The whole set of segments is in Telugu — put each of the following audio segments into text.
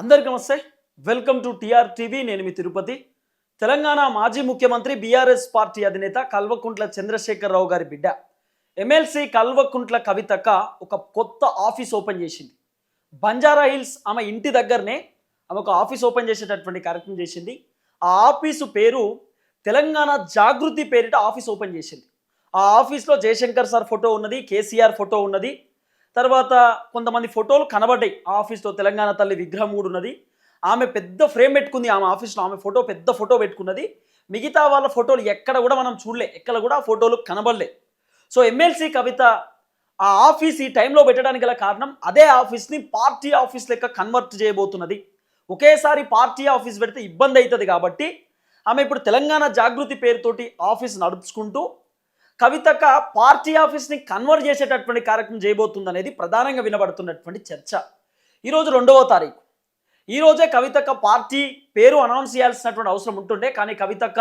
అందరికీ నమస్తే. Welcome to TR TV. నేను మీ తిరుపతి. తెలంగాణ మాజీ ముఖ్యమంత్రి బీఆర్ఎస్ పార్టీ అధినేత కల్వకుంట్ల చంద్రశేఖరరావు గారి బిడ్డ. ఎమ్మెల్సీ కల్వకుంట్ల కవితక్క ఒక కొత్త ఆఫీస్ ఓపెన్ చేసింది. బంజారా హిల్స్ ఆమె ఇంటి దగ్గరనే ఆమె ఒక ఆఫీస్ ఓపెన్ చేసేటటువంటి కార్యక్రమం చేసింది. ఆ ఆఫీసు పేరు తెలంగాణ జాగృతి పేరిట ఆఫీస్ ఓపెన్ చేసింది. ఆ ఆఫీస్లో జయశంకర్ సార్ ఫోటో ఉన్నది కేసీఆర్ ఫోటో ఉన్నది. తర్వాత కొంతమంది ఫోటోలు కనబడ్డాయి. ఆ ఆఫీస్లో తెలంగాణ తల్లి విగ్రహం కూడా ఉన్నది. ఆమె పెద్ద ఫ్రేమ్ పెట్టుకుంది ఆమె ఆఫీస్లో. ఆమె ఫోటో పెద్ద ఫోటో పెట్టుకున్నది. మిగతా వాళ్ళ ఫోటోలు ఎక్కడ కూడా మనం చూడలే. ఎక్కడ కూడా ఫోటోలు కనబడలే. సో ఎమ్మెల్సీ కవిత ఆ ఆఫీస్ ఈ టైంలో పెట్టడానికి గల కారణం అదే ఆఫీస్ని పార్టీ ఆఫీస్ లెక్క కన్వర్ట్ చేయబోతున్నది. ఒకేసారి పార్టీ ఆఫీస్ పెడితే ఇబ్బంది అవుతుంది కాబట్టి ఆమె ఇప్పుడు తెలంగాణ జాగృతి పేరుతోటి ఆఫీస్ నడుపుకుంటూ కవితక పార్టీ ఆఫీస్ని కన్వర్ట్ చేసేటటువంటి కార్యక్రమం చేయబోతుంది అనేది ప్రధానంగా వినబడుతున్నటువంటి చర్చ. ఈరోజు రెండవ తారీఖు. ఈరోజే కవితక్క పార్టీ పేరు అనౌన్స్ చేయాల్సినటువంటి అవసరం ఉంటుండే కానీ కవితక్క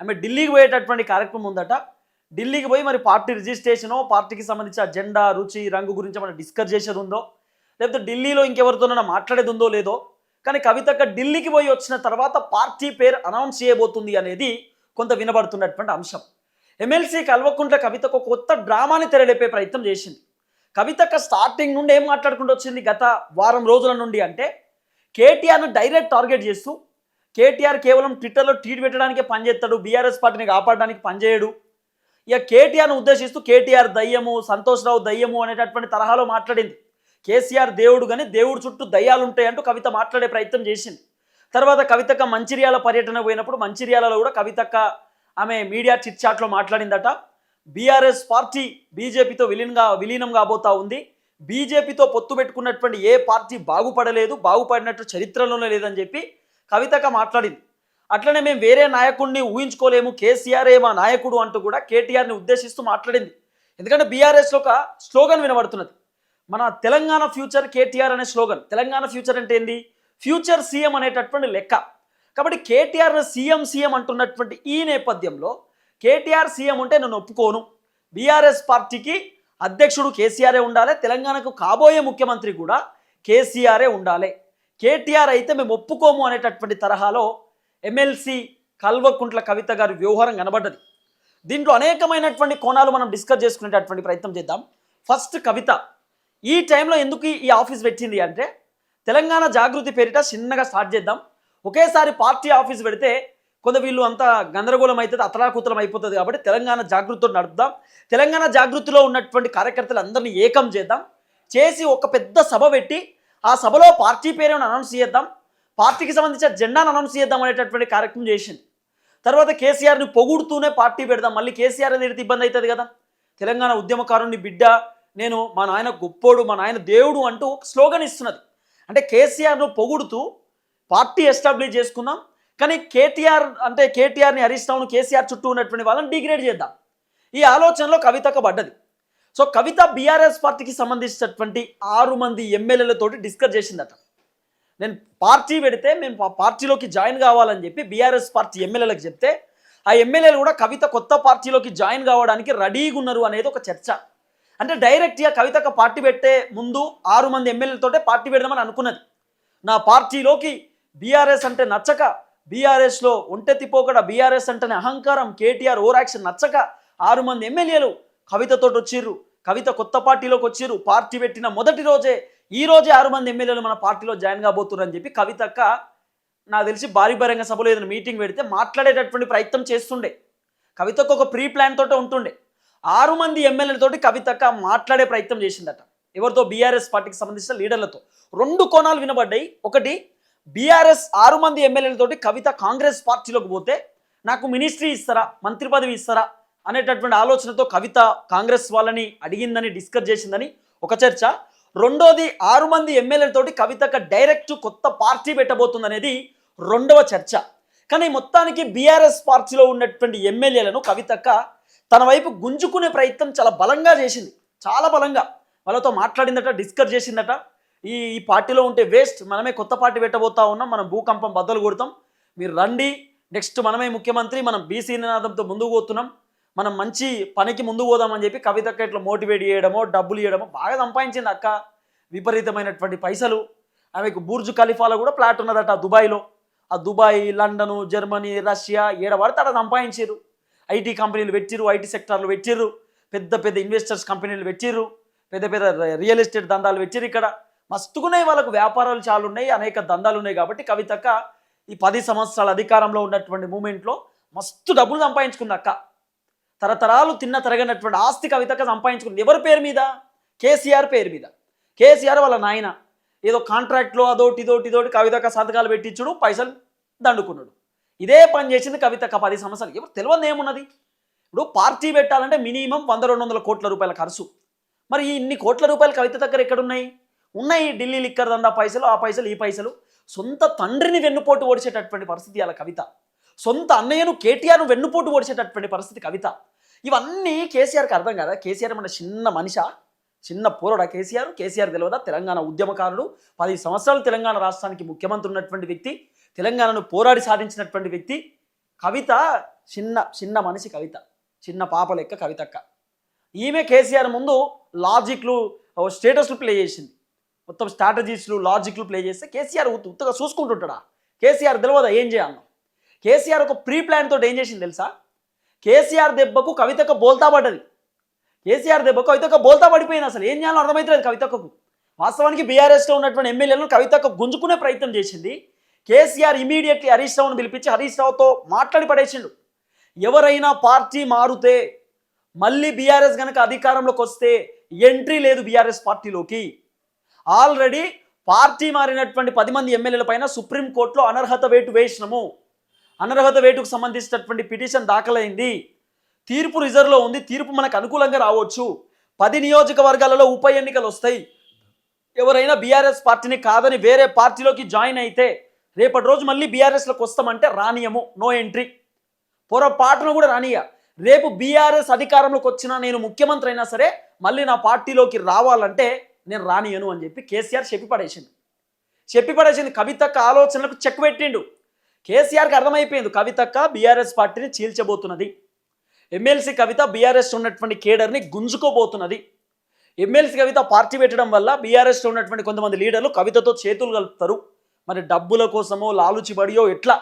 ఆమె ఢిల్లీకి పోయేటటువంటి కార్యక్రమం ఉందట. ఢిల్లీకి పోయి మరి పార్టీ రిజిస్ట్రేషనో పార్టీకి సంబంధించిన జెండా రుచి రంగు గురించి మనం డిస్కస్ చేసేది ఉందో లేకపోతే ఢిల్లీలో ఇంకెవరితోనైనా మాట్లాడేది ఉందో లేదో కానీ కవితక్క ఢిల్లీకి పోయి వచ్చిన తర్వాత పార్టీ పేరు అనౌన్స్ చేయబోతుంది అనేది కొంత వినబడుతున్నటువంటి అంశం. ఎమ్మెల్సీ కల్వకుంట్ల కవితకు కొత్త డ్రామాని తెరలేపే ప్రయత్నం చేసింది. కవితక్క స్టార్టింగ్ నుండి ఏం మాట్లాడుకుంటూ వచ్చింది గత వారం రోజుల నుండి అంటే కేటీఆర్ను డైరెక్ట్ టార్గెట్ చేస్తూ కేటీఆర్ కేవలం ట్విట్టర్లో ట్వీట్ పెట్టడానికే పనిచేస్తాడు బీఆర్ఎస్ పార్టీని కాపాడడానికి పనిచేయడు ఇక కేటీఆర్ను ఉద్దేశిస్తూ కేటీఆర్ దయ్యము సంతోష్రావు దయ్యము అనేటటువంటి తరహాలో మాట్లాడింది. కేసీఆర్ దేవుడు కానీ దేవుడు చుట్టూ దయ్యాలు ఉంటాయి అంటూ కవిత మాట్లాడే ప్రయత్నం చేసింది. తర్వాత కవితక్క మంచిర్యాల పర్యటన పోయినప్పుడు మంచిర్యాలలో కూడా కవితక్క ఆమె మీడియా చిట్ చాట్లో మాట్లాడిందట. బీఆర్ఎస్ పార్టీ బీజేపీతో విలీనంగా విలీనం కాబోతా ఉంది. బీజేపీతో పొత్తు పెట్టుకున్నటువంటి ఏ పార్టీ బాగుపడలేదు బాగుపడినట్టు చరిత్రలోనే లేదని చెప్పి కవితగా మాట్లాడింది. అట్లనే మేము వేరే నాయకుడిని ఊహించుకోలేము కేసీఆర్ ఏ మా నాయకుడు అంటూ కూడా కేటీఆర్ని ఉద్దేశిస్తూ మాట్లాడింది. ఎందుకంటే బీఆర్ఎస్లో ఒక స్లోగన్ వినబడుతున్నది. మన తెలంగాణ ఫ్యూచర్ కేటీఆర్ అనే స్లోగన్. తెలంగాణ ఫ్యూచర్ అంటే ఏంది? ఫ్యూచర్ సీఎం అనేటటువంటి లెక్క. కాబట్టి కేటీఆర్ సీఎం సీఎం అంటున్నటువంటి ఈ నేపథ్యంలో కేటీఆర్ సీఎం ఉంటే నేను ఒప్పుకోను. బీఆర్ఎస్ పార్టీకి అధ్యక్షుడు కేసీఆరే ఉండాలి తెలంగాణకు కాబోయే ముఖ్యమంత్రి కూడా కేసీఆరే ఉండాలి. కేటీఆర్ అయితే మేము ఒప్పుకోము అనేటటువంటి తరహాలో ఎమ్మెల్సీ కల్వకుంట్ల కవిత గారి వ్యవహారం కనబడ్డది. దీంట్లో అనేకమైనటువంటి కోణాలు మనం డిస్కస్ చేసుకునేటటువంటి ప్రయత్నం చేద్దాం. ఫస్ట్ కవిత ఈ టైంలో ఎందుకు ఈ ఆఫీస్ పెట్టింది అంటే తెలంగాణ జాగృతి పేరిట చిన్నగా స్టార్ట్ చేద్దాం. ఒకేసారి పార్టీ ఆఫీస్ పెడితే కొంత వీళ్ళు అంతా గందరగోళం అవుతుంది అతలాకుతలం అయిపోతుంది కాబట్టి తెలంగాణ జాగృతితో నడుపుదాం. తెలంగాణ జాగృతిలో ఉన్నటువంటి కార్యకర్తలు అందరినీ ఏకం చేద్దాం. చేసి ఒక పెద్ద సభ పెట్టి ఆ సభలో పార్టీ పేరును అనౌన్స్ చేద్దాం. పార్టీకి సంబంధించిన జెండాను అనౌన్స్ చేద్దాం అనేటటువంటి కార్యక్రమం చేసింది. తర్వాత కేసీఆర్ని పొగుడుతూనే పార్టీ పెడదాం. మళ్ళీ కేసీఆర్ అనేది ఇబ్బంది అవుతుంది కదా? తెలంగాణ ఉద్యమకారుని బిడ్డ నేను మా నాయన గొప్పోడు మా నాయన దేవుడు అంటూ ఒక స్లోగన్ ఇస్తున్నది. అంటే కేసీఆర్ను పొగుడుతూ పార్టీ ఎస్టాబ్లిష్ చేసుకుందాం. కానీ కేటీఆర్ అంటే కేటీఆర్ని హరీష్ రావును కేసీఆర్ చుట్టూ ఉన్నటువంటి వాళ్ళని డిగ్రేడ్ చేద్దాం. ఈ ఆలోచనలో కవితకు పడ్డది. సో కవిత బీఆర్ఎస్ పార్టీకి సంబంధించినటువంటి ఆరు మంది ఎమ్మెల్యేలతోటి డిస్కస్ చేసిందట. నేను పార్టీ పెడితే మేము పా- పార్టీలోకి జాయిన్ కావాలని చెప్పి బీఆర్ఎస్ పార్టీ ఎమ్మెల్యేలకు చెప్తే ఆ ఎమ్మెల్యేలు కూడా కవిత కొత్త పార్టీలోకి జాయిన్ కావడానికి రెడీగా ఉన్నారు అనేది ఒక చర్చ. అంటే డైరెక్ట్గా కవితకు పార్టీ పెట్టే ముందు ఆరు మంది ఎమ్మెల్యేలతోటే పార్టీ పెడదామని అనుకున్నది. నా పార్టీలోకి బీఆర్ఎస్ అంటే నచ్చక బీఆర్ఎస్లో ఒంటెత్తిపోకడ బీఆర్ఎస్ అంటేనే అహంకారం కేటీఆర్ ఓవర్ యాక్షన్ నచ్చక ఆరు మంది ఎమ్మెల్యేలు కవితతో వచ్చిర్రు కవిత కొత్త పార్టీలోకి వచ్చిర్రు పార్టీ పెట్టిన మొదటి రోజే ఈ రోజే ఆరు మంది ఎమ్మెల్యేలు మన పార్టీలో జాయిన్ కాబోతున్నారు అని చెప్పి కవితక్క నాకు తెలిసి భారీ బహిరంగ సభలో ఏదైనా మీటింగ్ పెడితే మాట్లాడేటటువంటి ప్రయత్నం చేస్తుండే. కవితకు ఒక ప్రీ ప్లాన్ తోటే ఉంటుండే. ఆరు మంది ఎమ్మెల్యేలతోటి కవితక్క మాట్లాడే ప్రయత్నం చేసిందట. ఎవరితో? బీఆర్ఎస్ పార్టీకి సంబంధించిన లీడర్లతో. రెండు కోణాలు వినబడ్డాయి. ఒకటి బీఆర్ఎస్ ఆరు మంది ఎమ్మెల్యేలతోటి కవిత కాంగ్రెస్ పార్టీలోకి పోతే నాకు మినిస్ట్రీ ఇస్తారా? మంత్రి పదవి ఇస్తారా? అనేటటువంటి ఆలోచనతో కవిత కాంగ్రెస్ వాళ్ళని అడిగిందని డిస్కస్ చేసిందని ఒక చర్చ. రెండోది ఆరు మంది ఎమ్మెల్యేలతోటి కవితక డైరెక్ట్ కొత్త పార్టీ పెట్టబోతుందనేది రెండవ చర్చ. కానీ మొత్తానికి బీఆర్ఎస్ పార్టీలో ఉన్నటువంటి ఎమ్మెల్యేలను కవితక్క తన వైపు గుంజుకునే ప్రయత్నం చాలా బలంగా చేసింది. చాలా బలంగా. వాళ్ళతో మాట్లాడిందట డిస్కస్ చేసిందట. ఈ ఈ పార్టీలో ఉంటే వేస్ట్ మనమే కొత్త పార్టీ పెట్టబోతా ఉన్నాం. మనం భూకంపం బద్దలు కొడతాం. మీరు రండి. నెక్స్ట్ మనమే ముఖ్యమంత్రి. మనం బీసీ నినాదంతో ముందుకు పోతున్నాం. మనం మంచి పనికి ముందుకు పోదామని చెప్పి కవితక్క ఇట్లా మోటివేట్ చేయడమో డబ్బులు ఇవ్వడమో బాగా సంపాదించింది అక్క. విపరీతమైనటువంటి పైసలు. ఆమెకు బూర్జు ఖలీఫాలో కూడా ప్లాట్ ఉన్నదట దుబాయ్లో. ఆ దుబాయ్ లండను జర్మనీ రష్యా ఏడ అక్కడ సంపాదించారు ఐటీ కంపెనీలు పెట్టిర్రు ఐటీ సెక్టార్లు పెట్టిర్రు. పెద్ద పెద్ద ఇన్వెస్టర్స్ కంపెనీలు పెట్టిర్రు. పెద్ద పెద్ద రియల్ ఎస్టేట్ దందాలు పెట్టిరు ఇక్కడ. మస్తుకునే వాళ్ళకు వ్యాపారాలు చాలా ఉన్నాయి అనేక దందాలు ఉన్నాయి కాబట్టి కవితక్క ఈ పది సంవత్సరాల అధికారంలో ఉన్నటువంటి మూమెంట్లో మస్తు డబ్బులు సంపాదించుకుంది అక్క. తరతరాలు తిన్న తరగనటువంటి ఆస్తి కవితక్క సంపాదించుకుంది. ఎవరి పేరు మీద? కేసీఆర్ పేరు మీద. కేసీఆర్ వాళ్ళ నాయన. ఏదో కాంట్రాక్ట్లో అదోటి ఇదోటి ఇదోటి కవితక్క సంతకాలు పెట్టించుడు పైసలు దండుకున్నాడు. ఇదే పని చేసింది కవితక్క పది సంవత్సరాలు. ఎవరు తెలియదు ఏమున్నది? ఇప్పుడు పార్టీ పెట్టాలంటే మినిమం వంద రెండు వందల కోట్ల రూపాయల ఖర్చు. మరి ఇన్ని కోట్ల రూపాయలు కవిత దగ్గర ఎక్కడున్నాయి? ఉన్నాయి ఢిల్లీ లిక్కర్ దందా పైసలు ఆ పైసలు ఈ పైసలు. సొంత తండ్రిని వెన్నుపోటు ఓడిచేటటువంటి పరిస్థితి అలా కవిత. సొంత అన్నయ్యను కేటీఆర్ను వెన్నుపోటు ఓడిచేటటువంటి పరిస్థితి కవిత. ఇవన్నీ కేసీఆర్కి అర్థం కదా? కేసీఆర్ మన చిన్న మనిష? చిన్న పోరడా కేసీఆర్? కేసీఆర్ తెలియదా? తెలంగాణ ఉద్యమకారుడు. పది సంవత్సరాలు తెలంగాణ రాష్ట్రానికి ముఖ్యమంత్రి ఉన్నటువంటి వ్యక్తి. తెలంగాణను పోరాడి సాధించినటువంటి వ్యక్తి. కవిత చిన్న చిన్న మనిషి కవిత. చిన్న పాప లెక్క కవితక్క. ఈమె కేసీఆర్ ముందు లాజిక్లు స్టేటస్లు ప్లే చేసింది. మొత్తం స్ట్రాటజీస్లు లాజిక్లు ప్లే చేస్తే కేసీఆర్ ఉత్తగా చూసుకుంటుంటాడా? కేసీఆర్ తెలియదా ఏం చేయాలను? కేసీఆర్ ఒక ప్రీ ప్లాన్ తోటి ఏం చేసింది తెలుసా? కేసీఆర్ దెబ్బకు కవితకు బోల్తా పడ్డది. కేసీఆర్ దెబ్బకు కవితకు బోల్తా పడిపోయింది అసలు. ఏం చేయాలో అర్థమవుతలేదు కవితకు వాస్తవానికి బీఆర్ఎస్లో ఉన్నటువంటి ఎమ్మెల్యేలను కవితకు గుంజుకునే ప్రయత్నం చేసింది. కేసీఆర్ ఇమీడియట్లీ హరీష్ రావును పిలిపించి హరీష్ రావుతో మాట్లాడి పడేసిండు. ఎవరైనా పార్టీ మారుతే మళ్ళీ బీఆర్ఎస్ కనుక అధికారంలోకి వస్తే ఎంట్రీ లేదు బీఆర్ఎస్ పార్టీలోకి. ఆల్రెడీ పార్టీ మారినటువంటి పది మంది ఎమ్మెల్యేల పైన సుప్రీంకోర్టులో అనర్హత వేటు వేసినము. అనర్హత వేటుకు సంబంధించినటువంటి పిటిషన్ దాఖలైంది. తీర్పు రిజర్వ్లో ఉంది. తీర్పు మనకు అనుకూలంగా రావచ్చు. పది నియోజకవర్గాలలో ఉప ఎన్నికలు వస్తాయి. ఎవరైనా బీఆర్ఎస్ పార్టీని కాదని వేరే పార్టీలోకి జాయిన్ అయితే రేపటి రోజు మళ్ళీ బీఆర్ఎస్లోకి వస్తామంటే రానియము. No entry. పొరపాటును కూడా రానియ రేపు బీఆర్ఎస్ అధికారంలోకి వచ్చినా నేను ముఖ్యమంత్రి అయినా సరే మళ్ళీ నా పార్టీలోకి రావాలంటే నేను రానియను అని చెప్పి కేసీఆర్ చెప్పి పడేసిండు చెప్పి పడేసింది కవితక్క ఆలోచనలకు చెక్ పెట్టిండు. కేసీఆర్కి అర్థమైపోయింది. కవితక్క బీఆర్ఎస్ పార్టీని చీల్చబోతున్నది. ఎమ్మెల్సీ కవిత బీఆర్ఎస్ ఉన్నటువంటి కేడర్ని గుంజుకోబోతున్నది. ఎమ్మెల్సీ కవిత పార్టీ పెట్టడం వల్ల బీఆర్ఎస్ ఉన్నటువంటి కొంతమంది లీడర్లు కవితతో చేతులు కలుపుతారు. మరి డబ్బుల కోసమో లాలుచిబడియో ఎట్లా?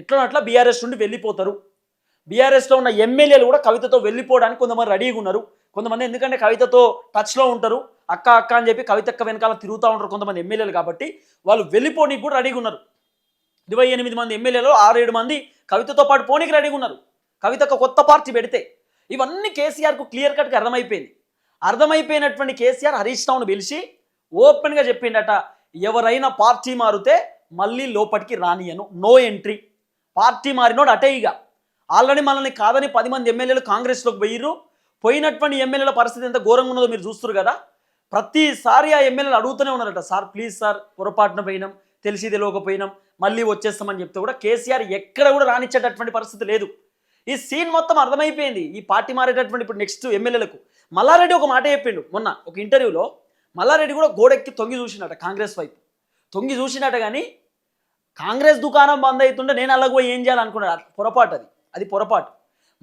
ఎట్లా అట్లా బీఆర్ఎస్ నుండి వెళ్ళిపోతారు. బీఆర్ఎస్లో ఉన్న ఎమ్మెల్యేలు కూడా కవితతో వెళ్ళిపోవడానికి కొంతమంది రెడీగా ఉన్నారు. కొంతమంది ఎందుకంటే కవితతో టచ్లో ఉంటారు అక్క అక్క అని చెప్పి కవితక్క వెనకాల తిరుగుతూ ఉంటారు కొంతమంది ఎమ్మెల్యేలు కాబట్టి వాళ్ళు వెళ్ళిపోనీకి కూడా రెడీగా ఉన్నారు. ఇరవై ఎనిమిది మంది ఎమ్మెల్యేలు ఆరేడు మంది కవితతో పాటు పోనీకి రెడీగా ఉన్నారు. కవితకు కొత్త పార్టీ పెడితే ఇవన్నీ కేసీఆర్కు క్లియర్ కట్గా అర్థమైపోయింది. అర్థమైపోయినటువంటి కేసీఆర్ హరీష్ రావును పిలిచి ఓపెన్గా చెప్పిండట ఎవరైనా పార్టీ మారితే మళ్ళీ లోపలికి రానియను నో ఎంట్రీ. పార్టీ మారినోడు అటే ఇక. ఆల్రెడీ మనల్ని కాదని పది మంది ఎమ్మెల్యేలు కాంగ్రెస్లోకి పోయిర్రు. పోయినటువంటి ఎమ్మెల్యేల పరిస్థితి ఎంత ఘోరంగా ఉన్నదో మీరు చూస్తారు కదా. ప్రతిసారి ఆ ఎమ్మెల్యేలు అడుగుతూనే ఉన్నారట సార్ ప్లీజ్ సార్ పొరపాటున పోయినాం తెలిసి తెలియకపోయినాం మళ్ళీ వచ్చేస్తామని చెప్తే కూడా కేసీఆర్ ఎక్కడ కూడా రానిచ్చేటటువంటి పరిస్థితి లేదు. ఈ సీన్ మొత్తం అర్థమైపోయింది. ఈ పార్టీ మారేటటువంటి ఇప్పుడు నెక్స్ట్ ఎమ్మెల్యేలకు. మల్లారెడ్డి ఒక మాట చెప్పిండు మొన్న ఒక ఇంటర్వ్యూలో. మల్లారెడ్డి కూడా గోడెక్కి తొంగి చూసినట కాంగ్రెస్ వైపు. తొంగి చూసినట కానీ కాంగ్రెస్ దుకాణం బంద్ అవుతుంటే నేను అలాగ ఏం చేయాలనుకున్నాడు పొరపాటు అది. అది పొరపాటు.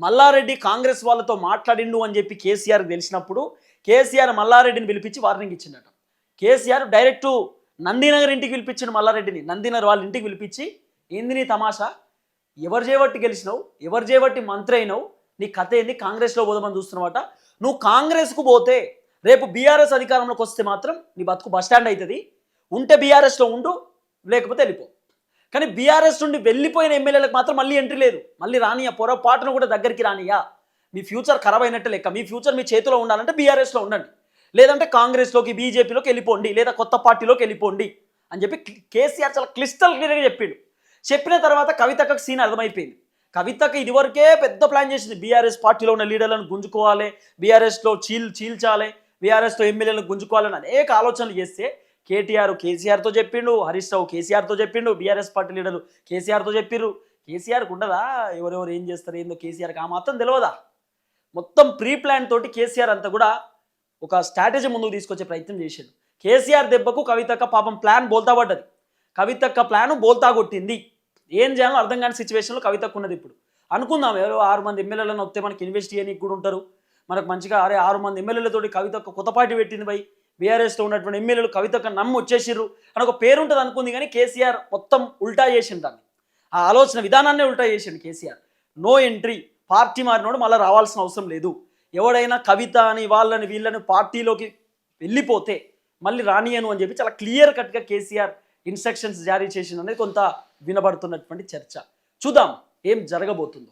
మల్లారెడ్డి కాంగ్రెస్ వాళ్ళతో మాట్లాడిండు అని చెప్పి కేసీఆర్ తెలిసినప్పుడు కేసీఆర్ మల్లారెడ్డిని పిలిపించి వార్నింగ్ ఇచ్చిండట. కేసీఆర్ డైరెక్ట్ నందినగర్ ఇంటికి పిలిపించిండు మల్లారెడ్డిని. నందినగర్ వాళ్ళ ఇంటికి పిలిపించి ఏంది నీ తమాషా? ఎవరు చేయబట్టి గెలిచినావు? ఎవరు చేయబట్టి మంత్రి అయినావు? నీ కథ ఏంది? కాంగ్రెస్లో పోదామని చూస్తున్నావట. నువ్వు కాంగ్రెస్కు పోతే రేపు బీఆర్ఎస్ అధికారంలోకి వస్తే మాత్రం నీ బతుకు బస్ స్టాండ్ అవుతుంది. ఉంటే బీఆర్ఎస్లో ఉండు లేకపోతే వెళ్ళిపో. కానీ బీఆర్ఎస్ నుండి వెళ్ళిపోయిన ఎమ్మెల్యేలకు మాత్రం మళ్ళీ ఎంట్రీ లేదు. మళ్ళీ రానియా పొరపాటును కూడా దగ్గరికి రానియా మీ ఫ్యూచర్ ఖరాబ్ అయినట్టు లెక్క. మీ ఫ్యూచర్ మీ చేతిలో ఉండాలంటే బీఆర్ఎస్లో ఉండండి. లేదంటే కాంగ్రెస్లోకి బీజేపీలోకి వెళ్ళిపోండి. లేదా కొత్త పార్టీలోకి వెళ్ళిపోండి అని చెప్పి కేసీఆర్ చాలా క్లిస్టల్ క్లియర్గా చెప్పిండు. చెప్పిన తర్వాత కవితకు సీన్ అర్థమైపోయింది. కవితకు ఇదివరకే పెద్ద ప్లాన్ చేసింది బీఆర్ఎస్ పార్టీలో ఉన్న లీడర్లను గుంజుకోవాలి బీఆర్ఎస్లో చీల్ చీల్చాలి బీఆర్ఎస్తో ఎమ్మెల్యేలను గుంజుకోవాలని అనేక ఆలోచనలు చేస్తే కేటీఆర్ కేసీఆర్తో చెప్పిండు హరీష్ రావు కేసీఆర్తో చెప్పిండు బీఆర్ఎస్ పార్టీ లీడర్లు కేసీఆర్తో చెప్పిర్రు. కేసీఆర్కి ఉండదా? ఎవరెవరు ఏం చేస్తారు? ఏందో కేసీఆర్కి ఆ మాత్రం తెలియదా మొత్తం ప్రీ ప్లాన్ తోటి కేసీఆర్ అంతా కూడా ఒక స్ట్రాటజీ ముందుకు తీసుకొచ్చే ప్రయత్నం చేశాడు కేసీఆర్ దెబ్బకు కవితక్క పాపం ప్లాన్ బోల్తా పడ్డది. కవితక్క ప్లాన్ బోల్తా కొట్టింది. ఏం చేయాలో అర్థం కాని సిచ్యువేషన్లో కవితక్క ఉన్నది ఇప్పుడు. అనుకుందాం ఎవరో ఆరు మంది ఎమ్మెల్యేలను వస్తే మనకి ఇన్వెస్ట్ చేయడానికి కూడా ఉంటారు. మనకు మంచిగా అరే ఆరు మంది ఎమ్మెల్యేలతోటి కవితక్క కొత్త పార్టీ పెట్టింది పోయి బీఆర్ఎస్లో ఉన్నటువంటి ఎమ్మెల్యేలు కవితకు నమ్ము వచ్చేసిర్రు అని ఒక పేరు ఉంటుంది అనుకుంది కానీ కేసీఆర్ మొత్తం ఉల్టా చేసిండు దాన్ని. ఆ ఆలోచన విధానాన్నే ఉల్టా చేసిండు కేసీఆర్. నో ఎంట్రీ పార్టీ మారినోడు మళ్ళీ రావాల్సిన అవసరం లేదు. ఎవడైనా కవిత అని వాళ్ళని వీళ్ళని పార్టీలోకి వెళ్ళిపోతే మళ్ళీ రానియను అని చెప్పి చాలా క్లియర్ కట్గా కేసీఆర్ ఇన్స్ట్రక్షన్స్ జారీ చేసిందనేది కొంత వినబడుతున్నటువంటి చర్చ. చూద్దాం ఏం జరగబోతుందో.